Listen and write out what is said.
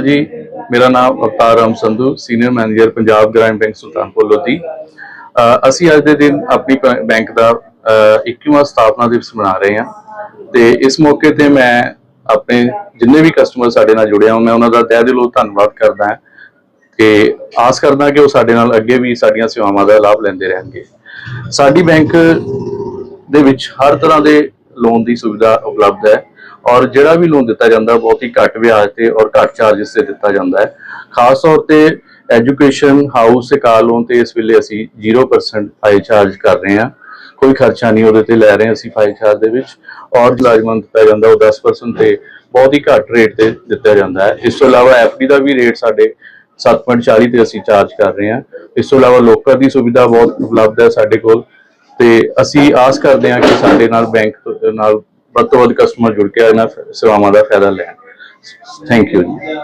ਜੀ ਮੇਰਾ ਨਾਮ Avtar Ram Sandhu senior manager Punjab Gram bank Sultanpur Lodhi. ਅਸੀਂ ਅੱਜ ਦੇ ਦਿਨ ਆਪਣੀ ਬੈਂਕ ਦਾ ਅ, 21ਵਾਂ ਸਥਾਪਨਾ ਦਿਵਸ ਮਨਾ ਰਹੇ ਹਾਂ। ਤੇ ਇਸ ਮੌਕੇ ਤੇ ਮੈਂ ਆਪਣੇ ਜਿੰਨੇ ਵੀ ਕਸਟਮਰ ਸਾਡੇ ਨਾਲ ਜੁੜਿਆ ਹੋਣ ਮੈਂ ਉਹਨਾਂ ਦਾ ਤਹਿ ਦਿਲੋਂ ਧੰਨਵਾਦ ਕਰਦਾ ਹਾਂ। ਤੇ ਆਸ ਕਰਦਾ ਕਿ ਉਹ ਸਾਡੇ ਨਾਲ ਅੱਗੇ ਵੀ ਸਾਡੀਆਂ ਸੇਵਾਵਾਂ ਦਾ ਲਾਭ ਲੈਂਦੇ ਰਹਿਣਗੇ। ਸਾਡੀ ਬੈਂਕ ਦੇ ਵਿੱਚ ਹਰ ਤਰ੍ਹਾਂ ਦੇ ਲੋਨ ਦੀ ਸੁਵਿਧਾ ਉਪਲਬਧ ਹੈ। ਔਰ ਜਿਹੜਾ ਵੀ ਲੋਨ ਦਿੱਤਾ ਜਾਂਦਾ ਬਹੁਤ ਹੀ ਘੱਟ ਵਿਆਜ ਤੇ ਔਰ ਘੱਟ ਚਾਰजेस ਤੇ ਦਿੱਤਾ ਜਾਂਦਾ ਹੈ। ਖਾਸ ਤੌਰ ਤੇ ਐਜੂਕੇਸ਼ਨ ਹਾਊਸ ਤੇ ਕਾਰ ਲੋਨ ਤੇ ਇਸ ਵੇਲੇ ਅਸੀਂ 0% ਫਾਈਲ ਚਾਰਜ ਕਰ ਰਹੇ ਹਾਂ। ਕੋਈ ਖਰਚਾ ਨਹੀਂ ਉਹਦੇ ਤੇ ਲੈ ਰਹੇ ਅਸੀਂ ਫਾਈਲ ਚਾਰਜ ਦੇ ਵਿੱਚ ਔਰ ਲਾਜ਼ਮਨ ਦਿੱਤਾ ਜਾਂਦਾ ਉਹ 10% ਤੇ ਬਹੁਤ ਹੀ ਘੱਟ ਰੇਟ ਤੇ ਦਿੱਤਾ ਜਾਂਦਾ ਹੈ। ਇਸ ਤੋਂ ਇਲਾਵਾ ਐਫਡੀ ਦਾ ਵੀ ਰੇਟ ਸਾਡੇ 7.40 ਤੇ ਅਸੀਂ ਚਾਰਜ ਕਰ ਰਹੇ ਹਾਂ। ਇਸ ਤੋਂ ਇਲਾਵਾ ਲੋਕਰ ਦੀ ਸੁਵਿਧਾ ਬਹੁਤ ਉਪਲਬਧ ਹੈ ਸਾਡੇ ਕੋਲ ਤੇ ਅਸੀਂ ਆਸ ਕਰਦੇ ਹਾਂ ਕਿ ਸਾਡੇ ਨਾਲ ਬੈਂਕ ਨਾਲ ਵੱਧ ਤੋਂ ਵੱਧ ਕਸਟਮਰ ਜੁੜ ਕੇ ਇਹਨਾਂ ਸੇਵਾਵਾਂ ਦਾ ਫਾਇਦਾ ਲੈਣ। ਥੈਂਕ ਯੂ ਜੀ।